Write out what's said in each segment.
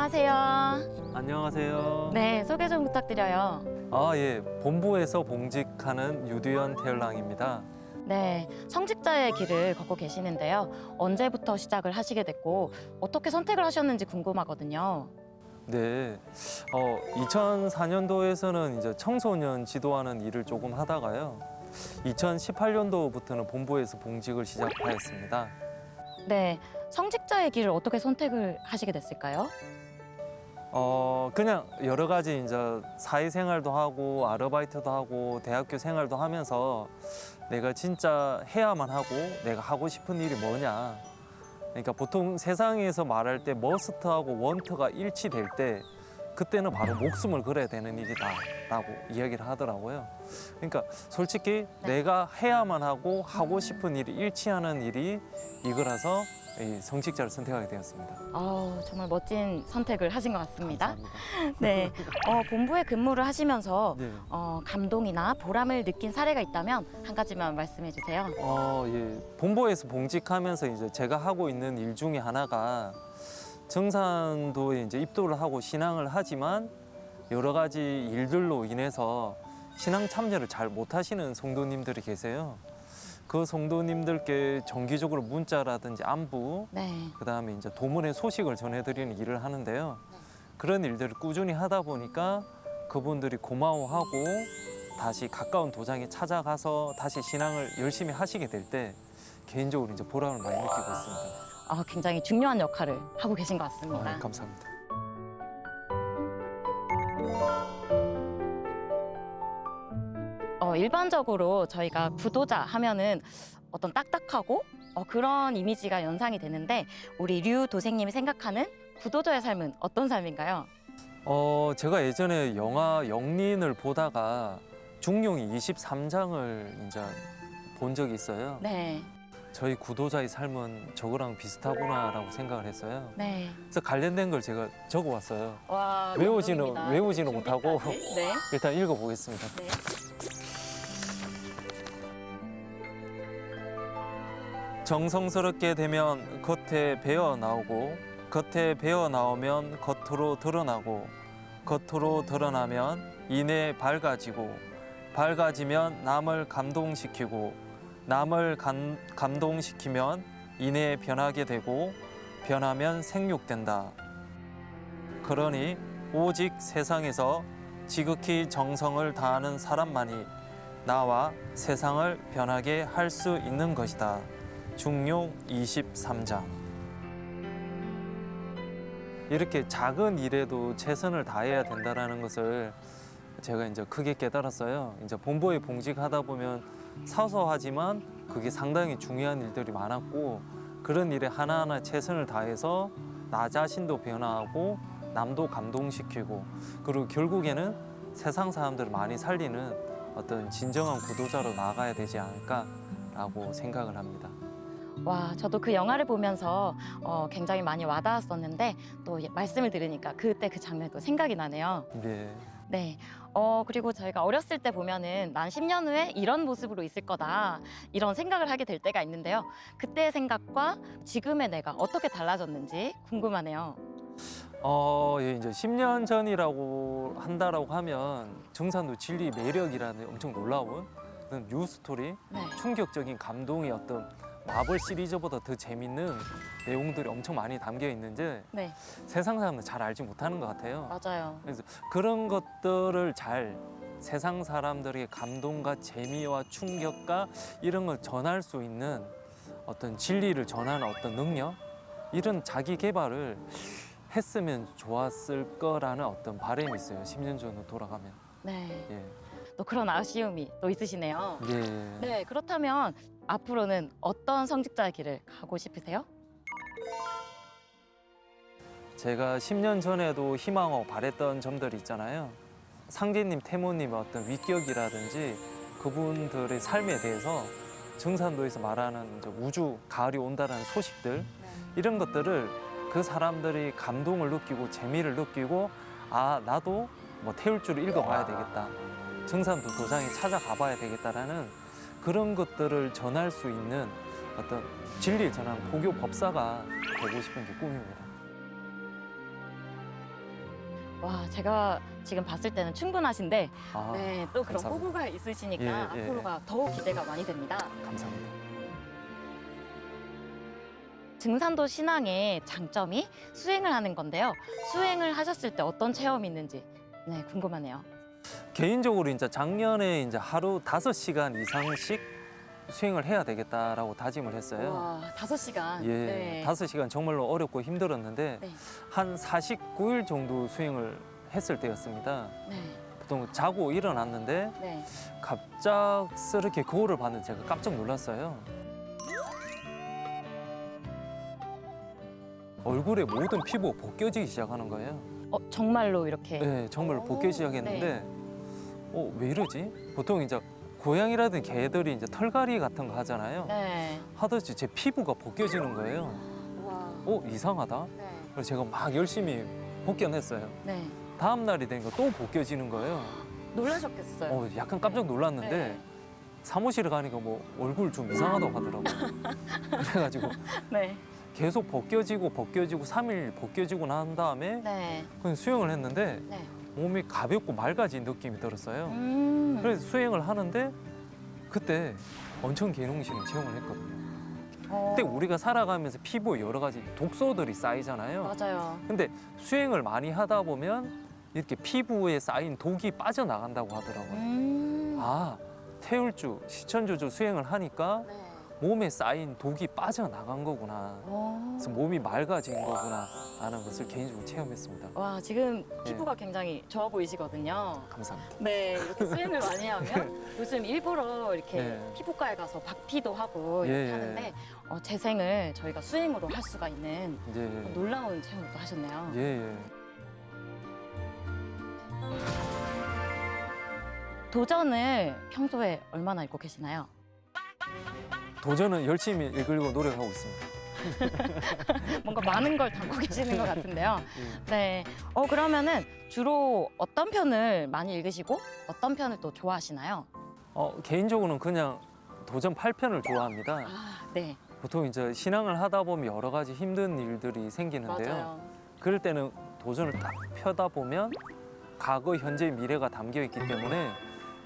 안녕하세요. 안녕하세요. 네, 소개 좀 부탁드려요. 아, 예. 본부에서 봉직하는 유두현 태열랑입니다. 네, 성직자의 길을 걷고 계시는데요. 언제부터 시작을 하시게 됐고 어떻게 선택을 하셨는지 궁금하거든요. 네. 어, 2004년도에서는 이제 청소년 지도하는 일을 조금 하다가요. 2018년도부터는 본부에서 봉직을 시작하였습니다. 네, 성직자의 길을 어떻게 선택을 하시게 됐을까요? 어, 그냥 여러 가지 이제 사회생활도 하고 아르바이트도 하고 대학교 생활도 하면서 내가 진짜 해야만 하고 내가 하고 싶은 일이 뭐냐. 그러니까 보통 세상에서 말할 때 머스트하고 원트가 일치될 때 그때는 바로 목숨을 걸어야 되는 일이다라고 이야기를 하더라고요. 그러니까 솔직히 네. 내가 해야만 하고 하고 싶은 일이 일치하는 일이 이거라서 이 성직자를 선택하게 되었습니다. 어, 정말 멋진 선택을 하신 것 같습니다. 감사합니다. 네, 어, 본부에 근무를 하시면서 네. 어, 감동이나 보람을 느낀 사례가 있다면 한 가지만 말씀해 주세요. 어, 예. 본부에서 봉직하면서 이제 제가 하고 있는 일 중에 하나가 정산도에 이제 입도를 하고 신앙을 하지만 여러 가지 일들로 인해서 신앙 참여를 잘 못하시는 성도님들이 계세요. 그 성도님들께 정기적으로 문자라든지 안부, 네, 그 다음에 이제 도문의 소식을 전해드리는 일을 하는데요. 그런 일들을 꾸준히 하다 보니까 그분들이 고마워하고 다시 가까운 도장에 찾아가서 다시 신앙을 열심히 하시게 될 때 개인적으로 이제 보람을 많이 느끼고 있습니다. 어, 굉장히 중요한 역할을 하고 계신 것 같습니다. 아, 감사합니다. 어, 일반적으로 저희가 구도자 하면은 어떤 딱딱하고 어, 그런 이미지가 연상이 되는데 우리 류 도생님이 생각하는 구도자의 삶은 어떤 삶인가요? 어, 제가 예전에 영화 영린을 보다가 중용이 23장을 이제 본 적이 있어요. 네, 저희 구도자의 삶은 저거랑 비슷하구나라고 생각을 했어요. 네. 그래서 관련된 걸 제가 적어왔어요. 와, 외우지는- 감동입니다. 외우지는 못하고. 준비까지. 네. 일단 읽어보겠습니다. 네. 정성스럽게 되면 겉에 배어 나오고 겉에 배어 나오면 겉으로 드러나고 겉으로 드러나면 이내 밝아지고 밝아지면 남을 감동시키고 남을 감, 감동시키면 이내 변하게 되고 변하면 생육된다. 그러니 오직 세상에서 지극히 정성을 다하는 사람만이 나와 세상을 변하게 할 수 있는 것이다. 중용 23장. 이렇게 작은 일에도 최선을 다해야 된다라는 것을 제가 이제 크게 깨달았어요. 이제 본부에 봉직하다 보면 사소하지만 그게 상당히 중요한 일들이 많았고 그런 일에 하나하나 최선을 다해서 나 자신도 변화하고 남도 감동시키고 그리고 결국에는 세상 사람들을 많이 살리는 어떤 진정한 구도자로 나아가야 되지 않을까라고 생각을 합니다. 와, 저도 그 영화를 보면서 어, 굉장히 많이 와닿았었는데 또 예- 말씀을 들으니까 그때 그 장면도 생각이 나네요. 네. 네. 어, 그리고 저희가 어렸을 때 보면은 난 10년 후에 이런 모습으로 있을 거다. 이런 생각을 하게 될 때가 있는데요. 그때의 생각과 지금의 내가 어떻게 달라졌는지 궁금하네요. 어, 예, 이제 10년 전이라고 한다라고 하면 정산도 진리 매력이라는 엄청 놀라운 그런 뉴 스토리, 네. 충격적인 감동의 어떤 마블 시리즈보다 더 재밌는 내용들이 엄청 많이 담겨 있는지 네. 세상 사람은 잘 알지 못하는 것 같아요. 맞아요. 그래서 그런 것들을 잘 세상 사람들에게 감동과 재미와 충격과 이런 걸 전할 수 있는 어떤 진리를 전하는 어떤 능력 이런 자기 개발을 했으면 좋았을 거라는 어떤 바람이 있어요. 10년 전으로 돌아가면. 네. 예. 또 그런 아쉬움이 또 있으시네요. 예. 네. 그렇다면 앞으로는 어떤 성직자의 길을 가고 싶으세요? 제가 10년 전에도 희망하고 바랬던 점들이 있잖아요. 상제님, 태모님의 어떤 위격이라든지 그분들의 삶에 대해서 정산도에서 말하는 이제 우주 가을이 온다라는 소식들 이런 것들을 그 사람들이 감동을 느끼고 재미를 느끼고 아 나도 뭐 태울 줄을 읽어봐야 되겠다 정산도 도장에 찾아가 봐야 되겠다라는 그런 것들을 전할 수 있는 어떤 진리를 전하는 고교 법사가 되고 싶은 게 꿈입니다. 와, 제가 지금 봤을 때는 충분하신데, 아, 네, 또 그런 감사합니다. 포부가 있으시니까 예, 예. 앞으로가 더욱 기대가 많이 됩니다. 감사합니다. 증산도 신앙의 장점이 수행을 하는 건데요. 수행을 하셨을 때 어떤 체험이 있는지 네, 궁금하네요. 개인적으로 이제 작년에 이제 하루 다섯 시간 이상씩 수행을 해야 되겠다라고 다짐을 했어요. 와, 다섯 시간. 예, 네. 다섯 시간 정말로 어렵고 힘들었는데 네. 한 49일 정도 수행을 했을 때였습니다. 네. 보통 자고 일어났는데 네. 갑작스럽게 거울을 봤는데 제가 깜짝 놀랐어요. 얼굴에 모든 피부가 벗겨지기 시작하는 거예요. 어, 정말로 이렇게. 네, 정말 오, 벗겨지기 시작했는데 어, 왜 이러지? 보통 이제 고양이라든 개들이 이제 털갈이 같은 거 하잖아요. 네. 하듯이 제 피부가 벗겨지는 거예요. 와. 어, 이상하다. 네. 그래서 제가 막 열심히 벗겨냈어요. 네. 다음 날이 되니까 또 벗겨지는 거예요. 놀라셨겠어요. 어, 약간 깜짝 놀랐는데 네. 사무실에 가니까 뭐 얼굴 좀 이상하다고 하더라고요. 그래가지고 네. 계속 벗겨지고 벗겨지고 삼일 벗겨지고 난 다음에 네. 그냥 수영을 했는데 네. 몸이 가볍고 맑아진 느낌이 들었어요. 음. 그래서 수행을 하는데 그때 원천 개농신을 체험을 했거든요. 어, 그때 우리가 살아가면서 피부에 여러 가지 독소들이 쌓이잖아요. 맞아요. 근데 수행을 많이 하다 보면 이렇게 피부에 쌓인 독이 빠져나간다고 하더라고요. 음. 아, 태울주, 시천조조 수행을 하니까 네. 몸에 쌓인 독이 빠져나간 거구나. 어. 그래서 몸이 맑아진 거구나 하는 것을 개인적으로 체험했습니다. 와, 지금 네. 피부가 굉장히 좋아 보이시거든요. 감사합니다. 네, 이렇게 수행을 많이 하면 요즘 일부러 이렇게 네. 피부과에 가서 박피도 하고 예, 이렇게 예. 하는데 어, 재생을 저희가 수행으로 할 수가 있는 이제 놀라운 체험을 또 하셨네요. 예, 예. 도전을 평소에 얼마나 읽고 계시나요? 도전은 열심히 읽으려고 노력하고 있습니다. 뭔가 많은 걸 담고 계시는 것 같은데요. 예. 네. 어, 그러면은 주로 어떤 편을 많이 읽으시고 어떤 편을 또 좋아하시나요? 어, 개인적으로는 그냥 도전 8편을 좋아합니다. 아, 네. 보통 이제 신앙을 하다 보면 여러 가지 힘든 일들이 생기는데요. 맞아요. 그럴 때는 도전을 딱 펴다 보면 과거, 현재, 미래가 담겨 있기 때문에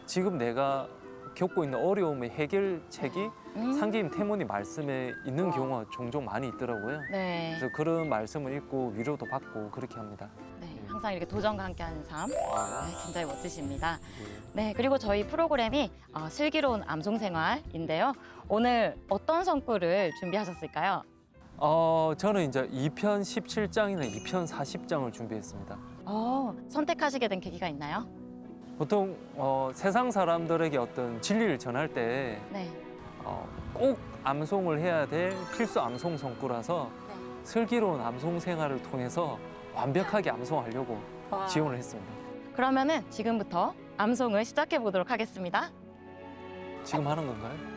지금 내가 겪고 있는 어려움의 해결책이 음. 상기님 태모님 말씀에 있는 와. 경우가 종종 많이 있더라고요. 네. 그래서 그런 말씀을 읽고 위로도 받고 그렇게 합니다. 네. 항상 이렇게 도전과 함께하는 삶 아, 네, 굉장히 멋지십니다. 예. 네, 그리고 저희 프로그램이 어, 슬기로운 암송 생활인데요. 오늘 어떤 성구를 준비하셨을까요? 어, 저는 이제 2편 17장이나 2편 40장을 준비했습니다. 어, 선택하시게 된 계기가 있나요? 보통 어, 세상 사람들에게 어떤 진리를 전할 때 네. 어, 꼭 암송을 해야 될 필수 암송 성구라서 네. 슬기로운 암송 생활을 통해서 완벽하게 암송하려고 와. 지원을 했습니다. 그러면은 지금부터 암송을 시작해 보도록 하겠습니다. 지금 하는 건가요?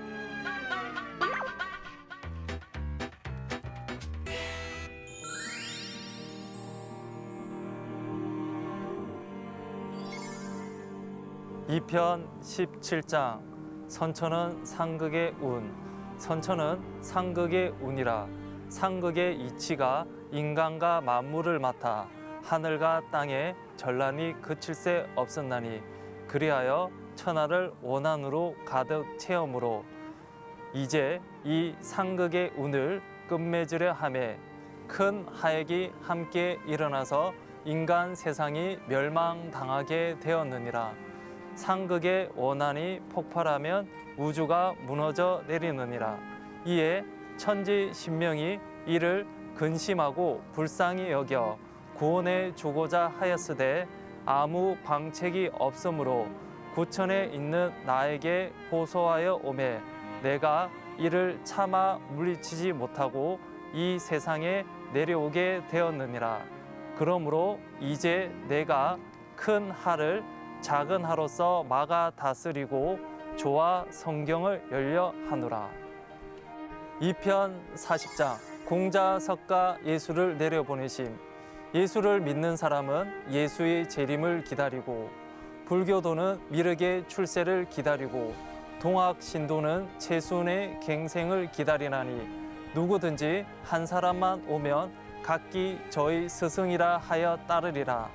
이편 17장 선천은 상극의 운 선천은 상극의 운이라. 상극의 이치가 인간과 만물을 맡아 하늘과 땅에 전란이 그칠 새 없었나니 그리하여 천하를 원한으로 가득 채움으로. 이제 이 상극의 운을 끝맺으려 함에 큰 하액이 함께 일어나서 인간 세상이 멸망당하게 되었느니라 상극의 원한이 폭발하면 우주가 무너져 내리느니라. 이에 천지 신명이 이를 근심하고 불쌍히 여겨 구원해 주고자 하였으되 아무 방책이 없으므로 구천에 있는 나에게 호소하여 오매 내가 이를 차마 물리치지 못하고 이 세상에 내려오게 되었느니라. 그러므로 이제 내가 큰 하를 작은 하로서 막아 다스리고 조와 성경을 열려 하노라. 2편 40장 공자 석가 예수를 내려보내심. 예수를 믿는 사람은 예수의 재림을 기다리고 불교도는 미륵의 출세를 기다리고 동학 신도는 최순의 갱생을 기다리나니 누구든지 한 사람만 오면 각기 저희 스승이라 하여 따르리라.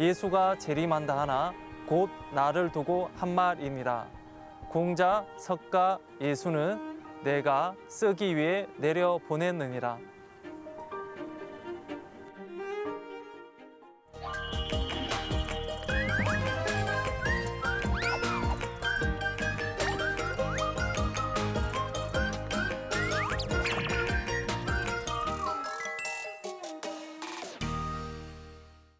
예수가 재림한다 하나 곧 나를 두고 한 말이니라 공자 석가 예수는 내가 쓰기 위해 내려 보냈느니라